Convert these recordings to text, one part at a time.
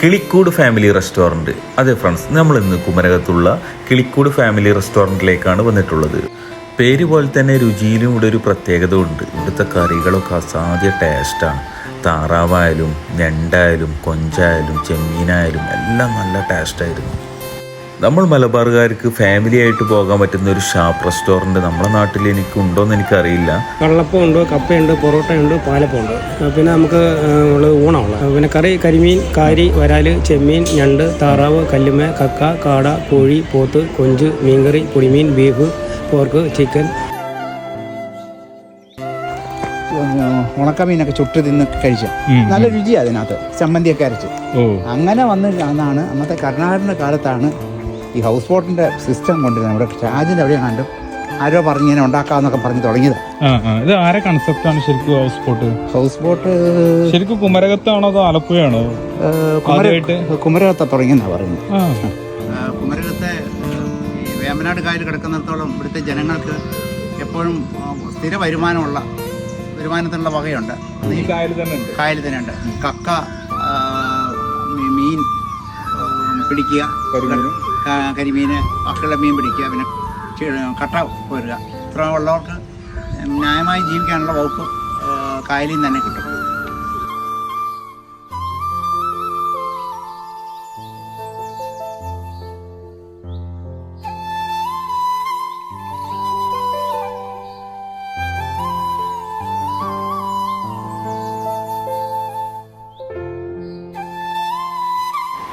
Kilikkoodu family restaurant. അതെ friends നമ്മൾ ഇന്ന് കുമരകത്തുള്ള കിളിക്കൂട് ഫാമിലി റെസ്റ്റോറന്റിലേക്കാണ് വന്നിട്ടുള്ളത്. പേര് പോലെ തന്നെ രുചിയിലും ഇവിടെ ഒരു പ്രത്യേകത ഉണ്ട് ഇവിടുത്തെ കറികളൊക്കെ അസാധ്യ ടേസ്റ്റാണ് താറാവായാലും ഞണ്ടായാലും കൊഞ്ചായാലും ചെമ്മീനായാലും എല്ലാം നല്ല ടേസ്റ്റായിരുന്നു നമ്മൾ മലബാറുകാർക്ക് ഫാമിലി ആയിട്ട് പോകാൻ പറ്റുന്ന ഒരു ഷാപ്പ് റെസ്റ്റോറന്റ് നമ്മുടെ നാട്ടിൽ എനിക്ക് ഉണ്ടോയെന്ന് എനിക്കറിയില്ല. കള്ളപ്പമുണ്ട് കപ്പയുണ്ട് പൊറോട്ടയുണ്ട് പാലപ്പമുണ്ട് ഉണ്ട് പിന്നെ നമുക്ക് ഊണമുള്ള ഉള്ളത് ഊണമുള്ളത് പിന്നെ കറി കരിമീൻ കാരി വരാൽ ചെമ്മീൻ ഞണ്ട് താറാവ് കല്ലുമ കക്ക കാട കോഴി പോത്ത് കൊഞ്ച് മീൻകറി പൊടിമീൻ ബീഫ് പോർക്ക് ചിക്കൻ. ഉണക്കമീനൊക്കെ ചുട്ട് തിന്ന് കഴിച്ച. നല്ല രുചിയാണ് അതിനകത്ത്. ചമ്മന്തിയൊക്കെ അരച്ച്. അങ്ങനെ വന്ന് അന്നാണ് അന്നത്തെ കർണാടക കാലത്താണ് ഈ ഹൗസ് ബോട്ടിന്റെ സിസ്റ്റം കൊണ്ട് നമ്മുടെ ഷാജിന്റെ അവിടെ കണ്ടു ആരോ പറഞ്ഞു ഇങ്ങനെ ഉണ്ടാക്കാന്നൊക്കെ പറഞ്ഞു തുടങ്ങിയത്. ഇത് ആരെ കൺസെപ്റ്റ് ആണ് ശരിക്കും ഹൗസ് ബോട്ട് ഹൗസ് ബോട്ട് ശരിക്കും കുമരകത്താണോ അതോ ആലപ്പുഴയാണോ? കുമരകത്തെ തുടങ്ങിയെന്നാണ് പറയുന്നത്. കുമരകത്തെ വേമ്പനാട് കായൽ കിടക്കുന്നിടത്തോളം ഇവിടുത്തെ ജനങ്ങൾക്ക് എപ്പോഴും സ്ഥിര വരുമാനമുള്ള വരുമാനത്തിനുള്ള വകയുണ്ട്. ഈ കായൽ തന്നെ ഉണ്ട്. കക്ക മീൻ പിടിക്കുക കരിമീന്? മക്കളുടെ മീൻ പിടിക്കുക പിന്നെ കട്ട പോരുക ഇത്ര ഉള്ളവർക്ക് ന്യായമായി ജീവിക്കാനുള്ള വകുപ്പ് കായലിൽ നിന്ന് തന്നെ കിട്ടും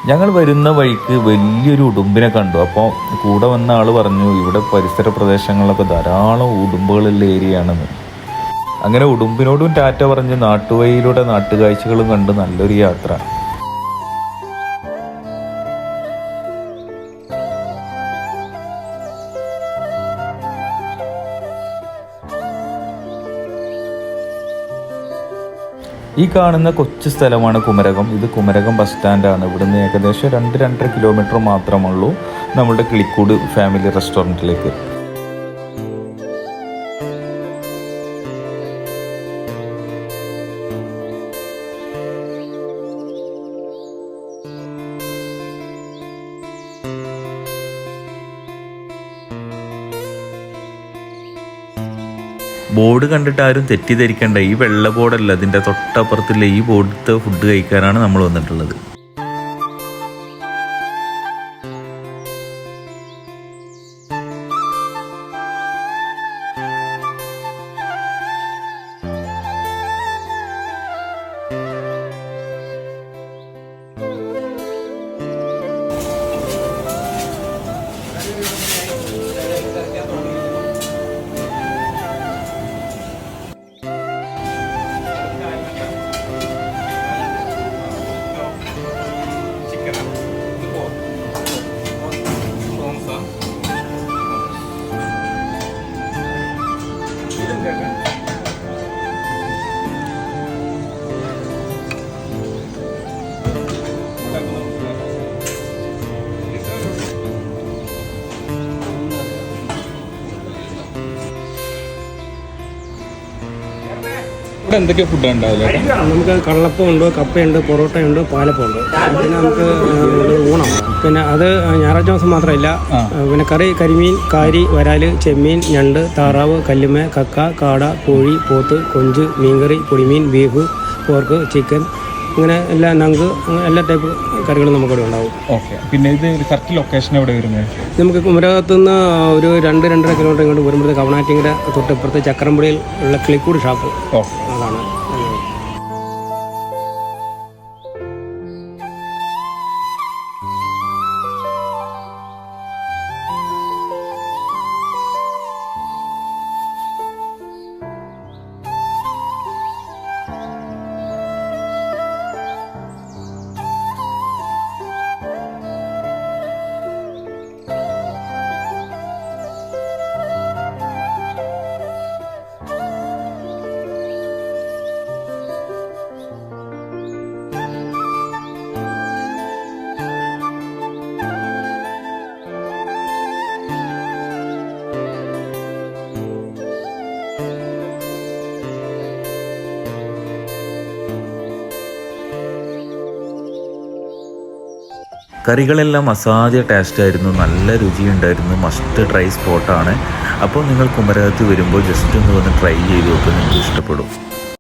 ഞങ്ങൾ വരുന്ന വഴിക്ക് വലിയൊരു ഉടുമ്പിനെ കണ്ടു. അപ്പോൾ കൂടെ വന്ന ആൾ പറഞ്ഞു ഇവിടെ പരിസര പ്രദേശങ്ങളിലൊക്കെ ധാരാളം ഉടുമ്പുകളുള്ള ഏരിയ ആണെന്ന് അങ്ങനെ ഉടുമ്പിനോടും ടാറ്റ പറഞ്ഞ് നാട്ടുവഴിയിലൂടെ നാട്ടുകാഴ്ചകളും കണ്ട് നല്ലൊരു യാത്ര. ഈ കാണുന്ന കൊച്ചു സ്ഥലമാണ് കുമരകം. ഇത് കുമരകം ബസ് സ്റ്റാൻഡാണ് ഇവിടുന്ന് ഏകദേശം രണ്ട് രണ്ടര കിലോമീറ്റർ മാത്രമുള്ളൂ നമ്മുടെ കിളിക്കൂട് ഫാമിലി റെസ്റ്റോറന്റിലേക്ക് ബോർഡ് കണ്ടിട്ട് ആരും തെറ്റിദ്ധരിക്കേണ്ട. ഈ വെള്ള ബോർഡല്ല അതിന്റെ തൊട്ടപ്പുറത്തുള്ള ഈ ബോർഡത്തെ ഫുഡ് കഴിക്കാനാണ് നമ്മൾ വന്നിട്ടുള്ളത്. ഇവിടെ എന്തൊക്കെയാ ഫുഡ് ഉണ്ടാവില്ല നമുക്ക് കള്ളപ്പമുണ്ട് കപ്പയുണ്ട് പൊറോട്ടയുണ്ട് പാലപ്പമുണ്ട്. പിന്നെ നമുക്ക് ഊണം. പിന്നെ അത് ഞായറാഴ്ച ദിവസം മാത്രമല്ല പിന്നെ കറി കരിമീൻ കാരി വരാൽ ചെമ്മീൻ ഞണ്ട് താറാവ് കല്ലുമ കക്ക കാട കോഴി പോത്ത് കൊഞ്ച് മീൻകറി പൊടിമീൻ ബീഫ് പോർക്ക് ചിക്കൻ ഇങ്ങനെ എല്ലാ നങ്ക് എല്ലാ ടൈപ്പ് കറികളും നമുക്കിവിടെ ഉണ്ടാവും. ഓക്കെ പിന്നെ ഇത് കറക്റ്റ് ലൊക്കേഷൻ എവിടെ വരുന്നത് നമുക്ക് കുമരകത്ത് നിന്ന് ഒരു രണ്ട് രണ്ടര കിലോമീറ്റർ ഇങ്ങോട്ട് വരുമ്പോഴത്തെ കവണാറ്റിങ്ങര തൊട്ടിപ്പുറത്ത് ചക്രമ്പുഴയിൽ ഉള്ള കിളിക്കൂട് ഷാപ്പ് അതാണ്. കറികളെല്ലാം അസാധ്യ ടേസ്റ്റ് ആയിരുന്നു. നല്ല രുചിയുണ്ടായിരുന്നു. മസ്റ്റ് ട്രൈ സ്പോട്ടാണ് അപ്പോൾ നിങ്ങൾ കുമരകത്ത് വരുമ്പോൾ ജസ്റ്റ് ഒന്ന് വന്ന് ട്രൈ ചെയ്ത് നോക്കുക നിങ്ങൾക്ക് ഇഷ്ടപ്പെടും.